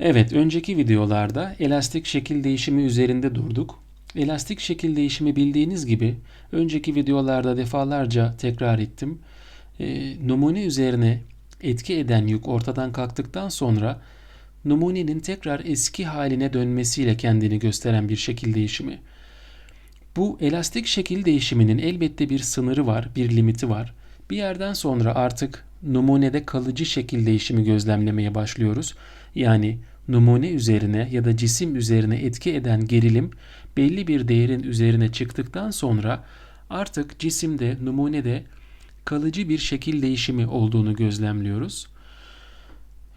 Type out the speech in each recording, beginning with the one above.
Evet, önceki videolarda elastik şekil değişimi üzerinde durduk. Elastik şekil değişimi bildiğiniz gibi önceki videolarda defalarca tekrar ettim. E, numune üzerine etki eden yük ortadan kalktıktan sonra numunenin tekrar eski haline dönmesiyle kendini gösteren bir şekil değişimi. Bu elastik şekil değişiminin elbette bir sınırı var, bir limiti var. Bir yerden sonra artık numunede kalıcı şekil değişimi gözlemlemeye başlıyoruz. Yani numune üzerine ya da cisim üzerine etki eden gerilim belli bir değerin üzerine çıktıktan sonra artık cisimde, numunede kalıcı bir şekil değişimi olduğunu gözlemliyoruz.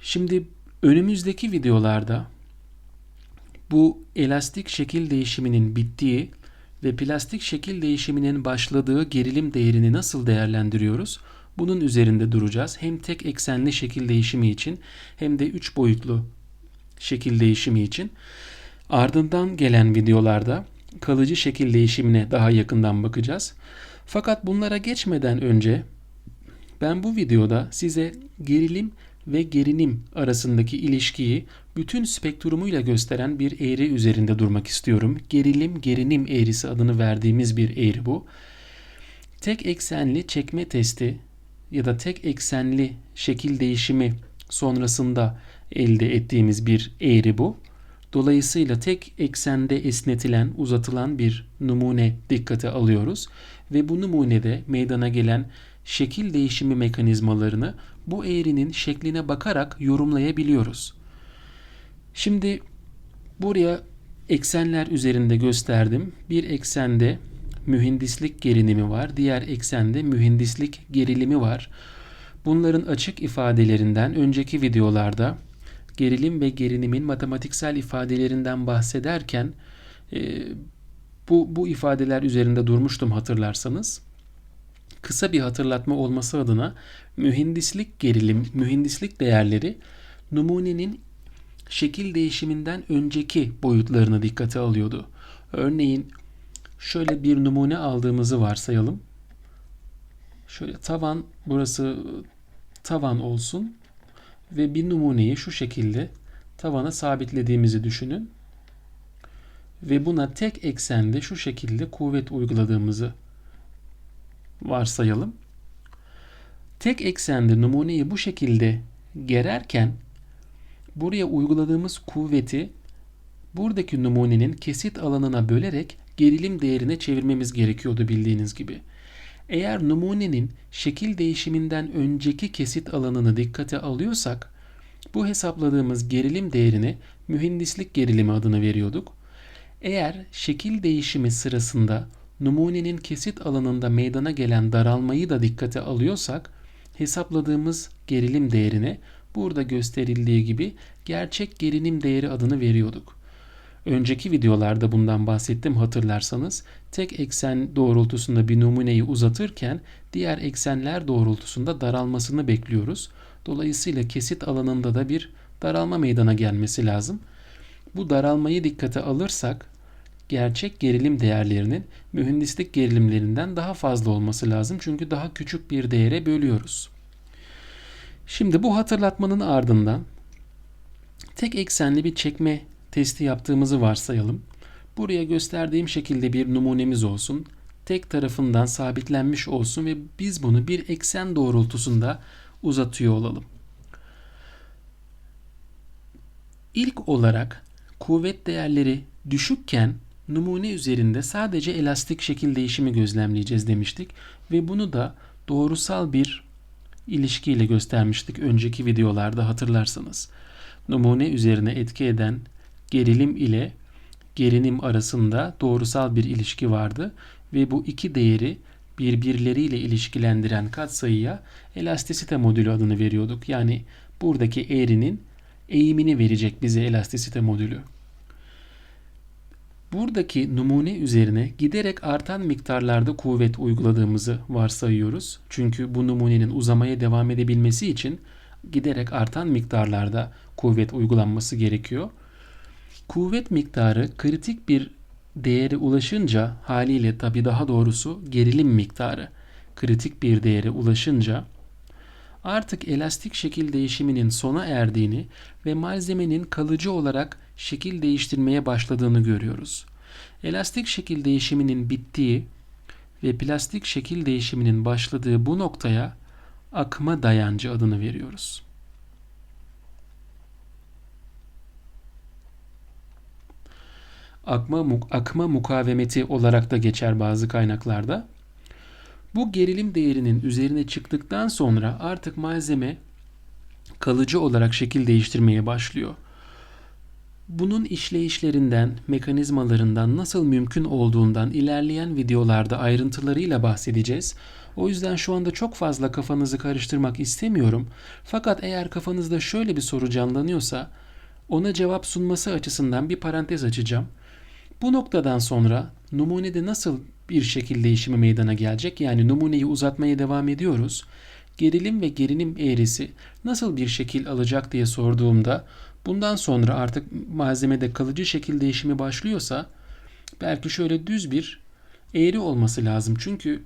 Şimdi önümüzdeki videolarda bu elastik şekil değişiminin bittiği ve plastik şekil değişiminin başladığı gerilim değerini nasıl değerlendiriyoruz? Bunun üzerinde duracağız. Hem tek eksenli şekil değişimi için hem de üç boyutlu şekil değişimi için. Ardından gelen videolarda kalıcı şekil değişimine daha yakından bakacağız. Fakat bunlara geçmeden önce ben bu videoda size gerilim ve gerinim arasındaki ilişkiyi bütün spektrumuyla gösteren bir eğri üzerinde durmak istiyorum. Gerilim gerinim eğrisi adını verdiğimiz bir eğri bu. Tek eksenli çekme testi ya da tek eksenli şekil değişimi sonrasında elde ettiğimiz bir eğri bu. Dolayısıyla tek eksende esnetilen, uzatılan bir numune dikkate alıyoruz ve bu numunede meydana gelen şekil değişimi mekanizmalarını bu eğrinin şekline bakarak yorumlayabiliyoruz. Şimdi buraya eksenler üzerinde gösterdim. Bir eksende mühendislik gerilimi var, diğer eksende mühendislik gerilimi var. Bunların açık ifadelerinden önceki videolarda gerilim ve gerilimin matematiksel ifadelerinden bahsederken e, bu, bu ifadeler üzerinde durmuştum hatırlarsanız. Kısa bir hatırlatma olması adına mühendislik gerilim, mühendislik değerleri numunenin şekil değişiminden önceki boyutlarını dikkate alıyordu. Örneğin şöyle bir numune aldığımızı varsayalım. Şöyle tavan burası tavan olsun ve bir numuneyi şu şekilde tavana sabitlediğimizi düşünün. Ve buna tek eksende şu şekilde kuvvet uyguladığımızı varsayalım. Tek eksende numuneyi bu şekilde gererken buraya uyguladığımız kuvveti buradaki numunenin kesit alanına bölerek gerilim değerine çevirmemiz gerekiyordu bildiğiniz gibi. Eğer numunenin şekil değişiminden önceki kesit alanını dikkate alıyorsak bu hesapladığımız gerilim değerini mühendislik gerilimi adını veriyorduk. Eğer şekil değişimi sırasında numunenin kesit alanında meydana gelen daralmayı da dikkate alıyorsak hesapladığımız gerilim değerine burada gösterildiği gibi gerçek gerilim değeri adını veriyorduk. Önceki videolarda bundan bahsettim hatırlarsanız. Tek eksen doğrultusunda bir numuneyi uzatırken diğer eksenler doğrultusunda daralmasını bekliyoruz. Dolayısıyla kesit alanında da bir daralma meydana gelmesi lazım. Bu daralmayı dikkate alırsak gerçek gerilim değerlerinin mühendislik gerilimlerinden daha fazla olması lazım. Çünkü daha küçük bir değere bölüyoruz. Şimdi bu hatırlatmanın ardından tek eksenli bir çekme testi yaptığımızı varsayalım. Buraya gösterdiğim şekilde bir numunemiz olsun. Tek tarafından sabitlenmiş olsun ve biz bunu bir eksen doğrultusunda uzatıyor olalım. İlk olarak kuvvet değerleri düşükken numune üzerinde sadece elastik şekil değişimi gözlemleyeceğiz demiştik ve bunu da doğrusal bir ilişkiyle göstermiştik önceki videolarda hatırlarsanız. Numune üzerine etki eden gerilim ile gerinim arasında doğrusal bir ilişki vardı ve bu iki değeri birbirleriyle ilişkilendiren katsayıya elastisite modülü adını veriyorduk. Yani buradaki eğrinin eğimini verecek bize elastisite modülü. Buradaki numune üzerine giderek artan miktarlarda kuvvet uyguladığımızı varsayıyoruz. Çünkü bu numunenin uzamaya devam edebilmesi için giderek artan miktarlarda kuvvet uygulanması gerekiyor. Kuvvet miktarı kritik bir değere ulaşınca haliyle tabi daha doğrusu gerilim miktarı kritik bir değere ulaşınca artık elastik şekil değişiminin sona erdiğini ve malzemenin kalıcı olarak şekil değiştirmeye başladığını görüyoruz. Elastik şekil değişiminin bittiği ve plastik şekil değişiminin başladığı bu noktaya akma dayancı adını veriyoruz. Akma, akma mukavemeti olarak da geçer bazı kaynaklarda. Bu gerilim değerinin üzerine çıktıktan sonra artık malzeme kalıcı olarak şekil değiştirmeye başlıyor. Bunun işleyişlerinden, mekanizmalarından nasıl mümkün olduğundan ilerleyen videolarda ayrıntılarıyla bahsedeceğiz. O yüzden şu anda çok fazla kafanızı karıştırmak istemiyorum. Fakat eğer kafanızda şöyle bir soru canlanıyorsa ona cevap sunması açısından bir parantez açacağım. Bu noktadan sonra numunede nasıl bir şekil değişimi meydana gelecek? Yani numuneyi uzatmaya devam ediyoruz. Gerilim ve gerilim eğrisi nasıl bir şekil alacak diye sorduğumda bundan sonra artık malzemede kalıcı şekil değişimi başlıyorsa belki şöyle düz bir eğri olması lazım. Çünkü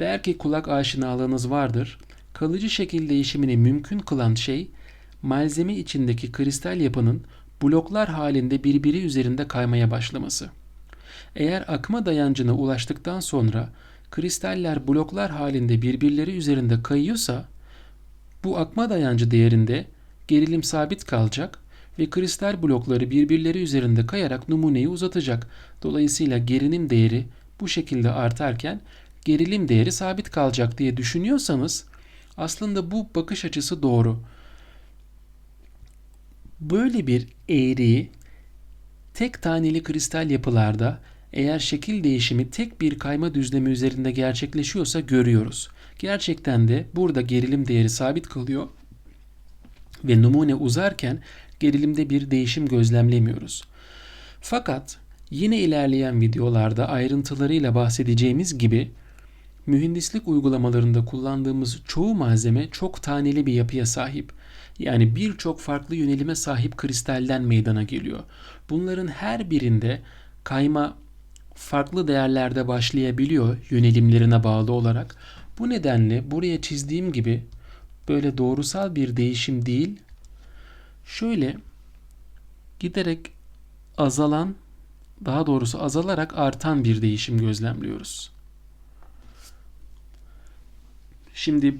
belki kulak aşinalığınız vardır. Kalıcı şekil değişimini mümkün kılan şey malzeme içindeki kristal yapının bloklar halinde birbiri üzerinde kaymaya başlaması. Eğer akma dayancına ulaştıktan sonra kristaller bloklar halinde birbirleri üzerinde kayıyorsa bu akma dayancı değerinde gerilim sabit kalacak ve kristal blokları birbirleri üzerinde kayarak numuneyi uzatacak. Dolayısıyla gerilim değeri bu şekilde artarken gerilim değeri sabit kalacak diye düşünüyorsanız aslında bu bakış açısı doğru. Böyle bir eğriyi tek taneli kristal yapılarda eğer şekil değişimi tek bir kayma düzlemi üzerinde gerçekleşiyorsa görüyoruz. Gerçekten de burada gerilim değeri sabit kalıyor ve numune uzarken gerilimde bir değişim gözlemlemiyoruz. Fakat yine ilerleyen videolarda ayrıntılarıyla bahsedeceğimiz gibi mühendislik uygulamalarında kullandığımız çoğu malzeme çok taneli bir yapıya sahip. Yani birçok farklı yönelime sahip kristalden meydana geliyor. Bunların her birinde kayma farklı değerlerde başlayabiliyor yönelimlerine bağlı olarak. Bu nedenle buraya çizdiğim gibi böyle doğrusal bir değişim değil, şöyle giderek azalan, daha doğrusu azalarak artan bir değişim gözlemliyoruz. Şimdi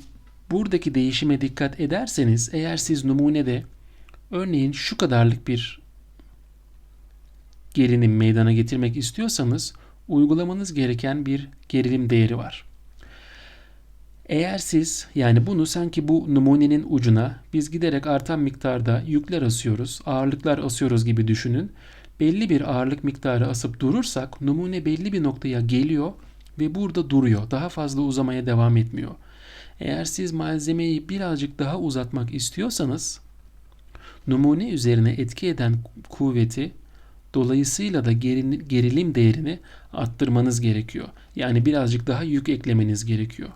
buradaki değişime dikkat ederseniz eğer siz numunede örneğin şu kadarlık bir gerilim meydana getirmek istiyorsanız uygulamanız gereken bir gerilim değeri var. Eğer siz yani bunu sanki bu numunenin ucuna biz giderek artan miktarda yükler asıyoruz, ağırlıklar asıyoruz gibi düşünün. Belli bir ağırlık miktarı asıp durursak numune belli bir noktaya geliyor ve burada duruyor. Daha fazla uzamaya devam etmiyor. Eğer siz malzemeyi birazcık daha uzatmak istiyorsanız numune üzerine etki eden kuvveti dolayısıyla da gerilim değerini arttırmanız gerekiyor. Yani birazcık daha yük eklemeniz gerekiyor.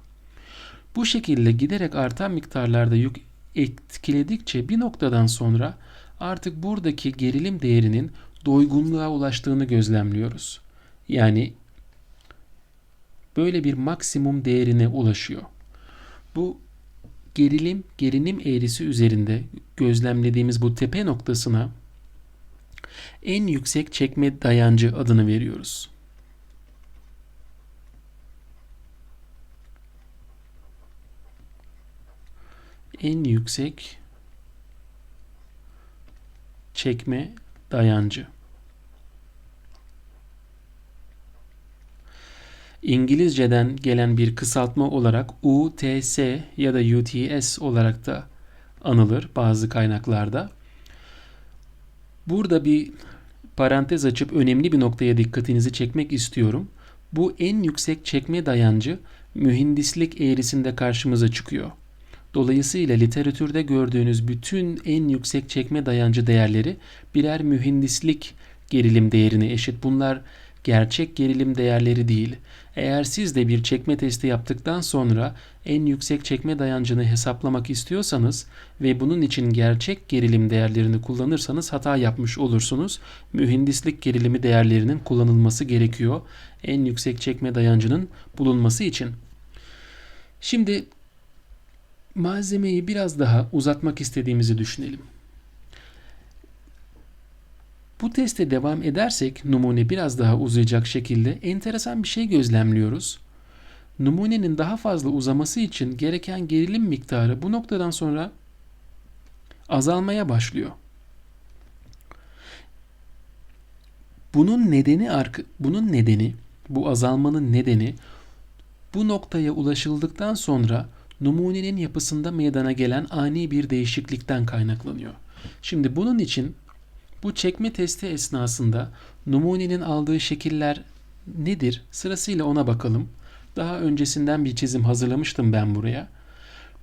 Bu şekilde giderek artan miktarlarda yük etkiledikçe bir noktadan sonra artık buradaki gerilim değerinin doygunluğa ulaştığını gözlemliyoruz. Yani böyle bir maksimum değerine ulaşıyor. Bu gerilim gerilim eğrisi üzerinde gözlemlediğimiz bu tepe noktasına en yüksek çekme dayancı adını veriyoruz. En yüksek çekme dayancı. İngilizceden gelen bir kısaltma olarak UTS ya da UTS olarak da anılır bazı kaynaklarda. Burada bir parantez açıp önemli bir noktaya dikkatinizi çekmek istiyorum. Bu en yüksek çekme dayancı mühendislik eğrisinde karşımıza çıkıyor. Dolayısıyla literatürde gördüğünüz bütün en yüksek çekme dayancı değerleri birer mühendislik gerilim değerine eşit. Bunlar gerçek gerilim değerleri değil. Eğer siz de bir çekme testi yaptıktan sonra en yüksek çekme dayancını hesaplamak istiyorsanız ve bunun için gerçek gerilim değerlerini kullanırsanız hata yapmış olursunuz. Mühendislik gerilimi değerlerinin kullanılması gerekiyor en yüksek çekme dayancının bulunması için. Şimdi malzemeyi biraz daha uzatmak istediğimizi düşünelim. Bu teste devam edersek numune biraz daha uzayacak şekilde enteresan bir şey gözlemliyoruz. Numunenin daha fazla uzaması için gereken gerilim miktarı bu noktadan sonra azalmaya başlıyor. Bunun nedeni bunun nedeni bu azalmanın nedeni bu noktaya ulaşıldıktan sonra numunenin yapısında meydana gelen ani bir değişiklikten kaynaklanıyor. Şimdi bunun için bu çekme testi esnasında numunenin aldığı şekiller nedir? Sırasıyla ona bakalım. Daha öncesinden bir çizim hazırlamıştım ben buraya.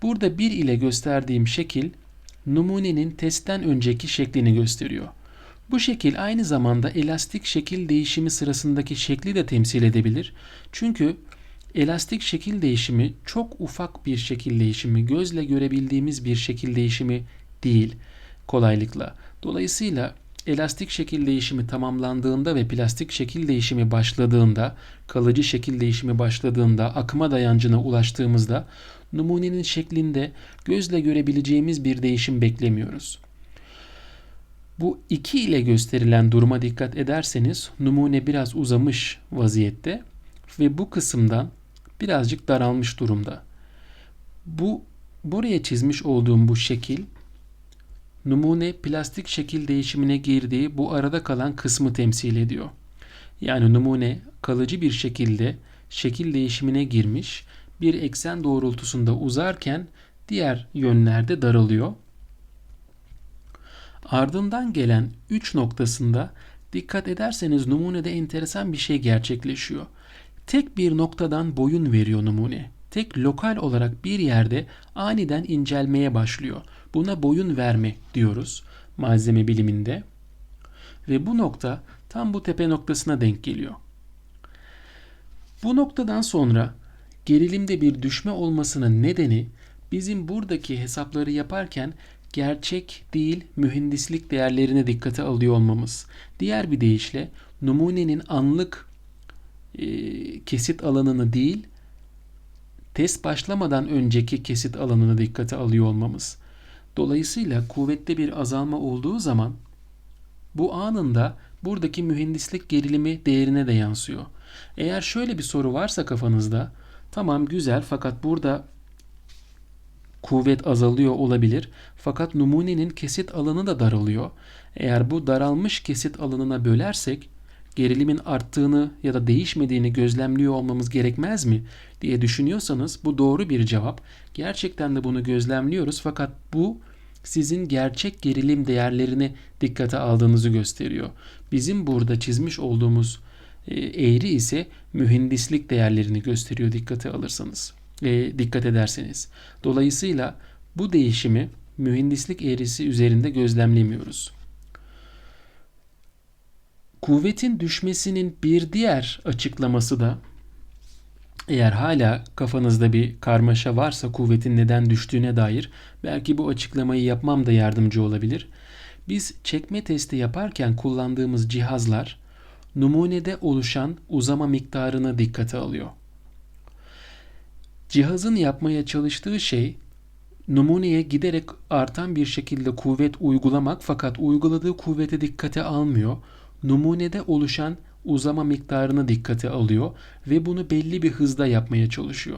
Burada 1 ile gösterdiğim şekil numunenin testten önceki şeklini gösteriyor. Bu şekil aynı zamanda elastik şekil değişimi sırasındaki şekli de temsil edebilir. Çünkü elastik şekil değişimi çok ufak bir şekil değişimi, gözle görebildiğimiz bir şekil değişimi değil kolaylıkla. Dolayısıyla elastik şekil değişimi tamamlandığında ve plastik şekil değişimi başladığında, kalıcı şekil değişimi başladığında, akıma dayancına ulaştığımızda numunenin şeklinde gözle görebileceğimiz bir değişim beklemiyoruz. Bu 2 ile gösterilen duruma dikkat ederseniz numune biraz uzamış vaziyette ve bu kısımdan birazcık daralmış durumda. Bu buraya çizmiş olduğum bu şekil numune plastik şekil değişimine girdiği bu arada kalan kısmı temsil ediyor. Yani numune kalıcı bir şekilde şekil değişimine girmiş, bir eksen doğrultusunda uzarken diğer yönlerde daralıyor. Ardından gelen 3 noktasında dikkat ederseniz numunede enteresan bir şey gerçekleşiyor. Tek bir noktadan boyun veriyor numune. Tek lokal olarak bir yerde aniden incelmeye başlıyor. Buna boyun verme diyoruz malzeme biliminde. Ve bu nokta tam bu tepe noktasına denk geliyor. Bu noktadan sonra gerilimde bir düşme olmasının nedeni bizim buradaki hesapları yaparken gerçek değil mühendislik değerlerine dikkate alıyor olmamız. Diğer bir deyişle numunenin anlık e, kesit alanını değil test başlamadan önceki kesit alanını dikkate alıyor olmamız. Dolayısıyla kuvvette bir azalma olduğu zaman bu anında buradaki mühendislik gerilimi değerine de yansıyor. Eğer şöyle bir soru varsa kafanızda tamam güzel fakat burada kuvvet azalıyor olabilir fakat numunenin kesit alanı da daralıyor. Eğer bu daralmış kesit alanına bölersek gerilimin arttığını ya da değişmediğini gözlemliyor olmamız gerekmez mi diye düşünüyorsanız bu doğru bir cevap. Gerçekten de bunu gözlemliyoruz fakat bu sizin gerçek gerilim değerlerini dikkate aldığınızı gösteriyor. Bizim burada çizmiş olduğumuz e, eğri ise mühendislik değerlerini gösteriyor dikkate alırsanız. E, dikkat ederseniz. Dolayısıyla bu değişimi mühendislik eğrisi üzerinde gözlemlemiyoruz. Kuvvetin düşmesinin bir diğer açıklaması da eğer hala kafanızda bir karmaşa varsa kuvvetin neden düştüğüne dair belki bu açıklamayı yapmam da yardımcı olabilir. Biz çekme testi yaparken kullandığımız cihazlar numunede oluşan uzama miktarını dikkate alıyor. Cihazın yapmaya çalıştığı şey numuneye giderek artan bir şekilde kuvvet uygulamak fakat uyguladığı kuvvete dikkate almıyor. Numunede oluşan uzama miktarını dikkate alıyor ve bunu belli bir hızda yapmaya çalışıyor.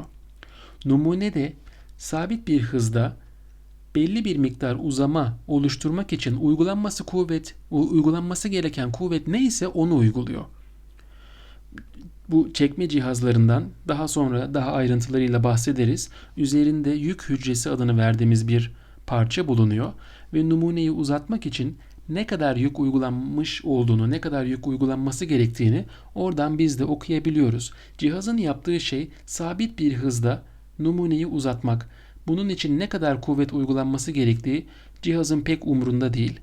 Numune de sabit bir hızda belli bir miktar uzama oluşturmak için uygulanması kuvvet, uygulanması gereken kuvvet neyse onu uyguluyor. Bu çekme cihazlarından daha sonra daha ayrıntılarıyla bahsederiz. Üzerinde yük hücresi adını verdiğimiz bir parça bulunuyor ve numuneyi uzatmak için ne kadar yük uygulanmış olduğunu, ne kadar yük uygulanması gerektiğini oradan biz de okuyabiliyoruz. Cihazın yaptığı şey sabit bir hızda numuneyi uzatmak. Bunun için ne kadar kuvvet uygulanması gerektiği cihazın pek umrunda değil.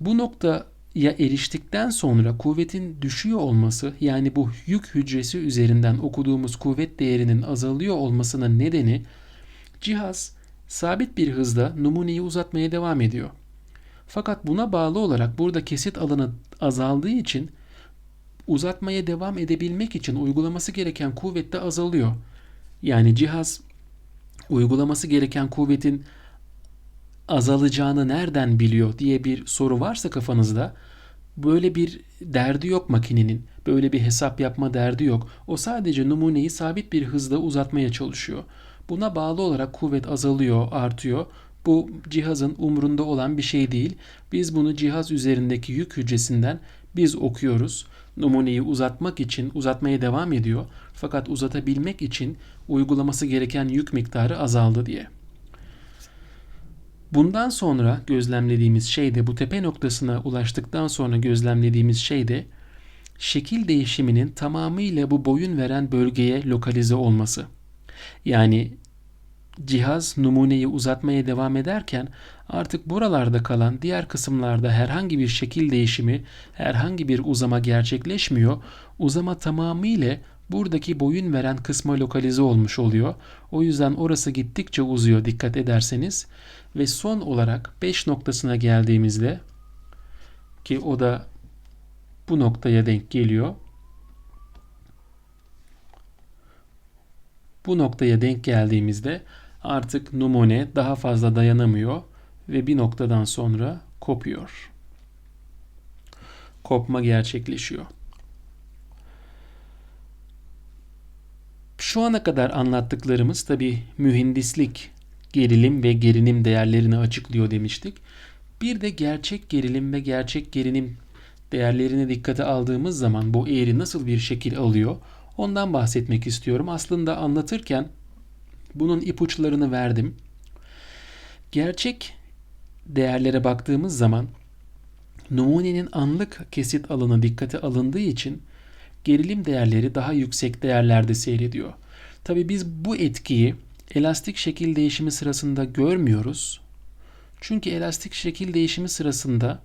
Bu noktaya eriştikten sonra kuvvetin düşüyor olması yani bu yük hücresi üzerinden okuduğumuz kuvvet değerinin azalıyor olmasının nedeni cihaz sabit bir hızda numuneyi uzatmaya devam ediyor. Fakat buna bağlı olarak burada kesit alanı azaldığı için uzatmaya devam edebilmek için uygulaması gereken kuvvet de azalıyor. Yani cihaz uygulaması gereken kuvvetin azalacağını nereden biliyor diye bir soru varsa kafanızda böyle bir derdi yok makinenin. Böyle bir hesap yapma derdi yok. O sadece numuneyi sabit bir hızda uzatmaya çalışıyor. Buna bağlı olarak kuvvet azalıyor, artıyor. Bu cihazın umrunda olan bir şey değil. Biz bunu cihaz üzerindeki yük hücresinden biz okuyoruz. Numuneyi uzatmak için uzatmaya devam ediyor. Fakat uzatabilmek için uygulaması gereken yük miktarı azaldı diye. Bundan sonra gözlemlediğimiz şey de bu tepe noktasına ulaştıktan sonra gözlemlediğimiz şey de şekil değişiminin tamamıyla bu boyun veren bölgeye lokalize olması. Yani cihaz numuneyi uzatmaya devam ederken artık buralarda kalan diğer kısımlarda herhangi bir şekil değişimi, herhangi bir uzama gerçekleşmiyor. Uzama tamamıyla buradaki boyun veren kısma lokalize olmuş oluyor. O yüzden orası gittikçe uzuyor dikkat ederseniz. Ve son olarak 5 noktasına geldiğimizde ki o da bu noktaya denk geliyor. Bu noktaya denk geldiğimizde artık numune daha fazla dayanamıyor ve bir noktadan sonra kopuyor. Kopma gerçekleşiyor. Şu ana kadar anlattıklarımız tabi mühendislik gerilim ve gerilim değerlerini açıklıyor demiştik. Bir de gerçek gerilim ve gerçek gerilim değerlerini dikkate aldığımız zaman bu eğri nasıl bir şekil alıyor ondan bahsetmek istiyorum. Aslında anlatırken bunun ipuçlarını verdim. Gerçek değerlere baktığımız zaman numunenin anlık kesit alanı dikkate alındığı için gerilim değerleri daha yüksek değerlerde seyrediyor. Tabi biz bu etkiyi elastik şekil değişimi sırasında görmüyoruz. Çünkü elastik şekil değişimi sırasında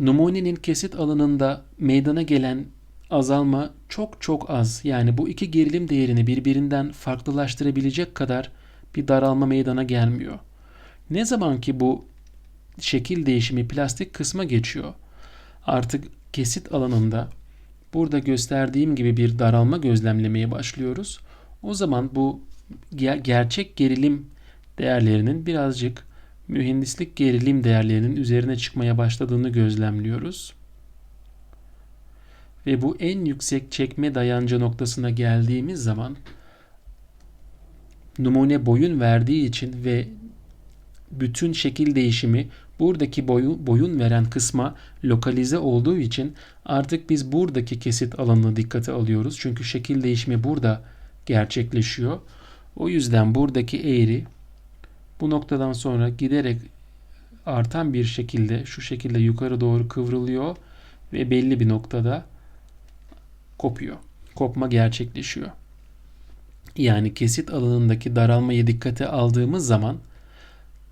numunenin kesit alanında meydana gelen azalma çok çok az. Yani bu iki gerilim değerini birbirinden farklılaştırabilecek kadar bir daralma meydana gelmiyor. Ne zaman ki bu şekil değişimi plastik kısma geçiyor. Artık kesit alanında burada gösterdiğim gibi bir daralma gözlemlemeye başlıyoruz. O zaman bu gerçek gerilim değerlerinin birazcık mühendislik gerilim değerlerinin üzerine çıkmaya başladığını gözlemliyoruz. Ve bu en yüksek çekme dayanca noktasına geldiğimiz zaman numune boyun verdiği için ve bütün şekil değişimi buradaki boyun, boyun veren kısma lokalize olduğu için artık biz buradaki kesit alanını dikkate alıyoruz. Çünkü şekil değişimi burada gerçekleşiyor. O yüzden buradaki eğri bu noktadan sonra giderek artan bir şekilde şu şekilde yukarı doğru kıvrılıyor ve belli bir noktada kopuyor. Kopma gerçekleşiyor. Yani kesit alanındaki daralmayı dikkate aldığımız zaman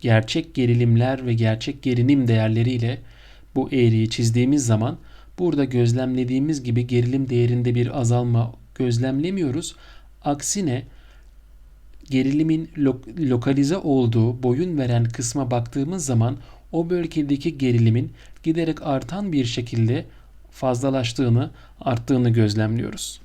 gerçek gerilimler ve gerçek gerilim değerleriyle bu eğriyi çizdiğimiz zaman burada gözlemlediğimiz gibi gerilim değerinde bir azalma gözlemlemiyoruz. Aksine gerilimin lo- lokalize olduğu boyun veren kısma baktığımız zaman o bölgedeki gerilimin giderek artan bir şekilde fazlalaştığını, arttığını gözlemliyoruz.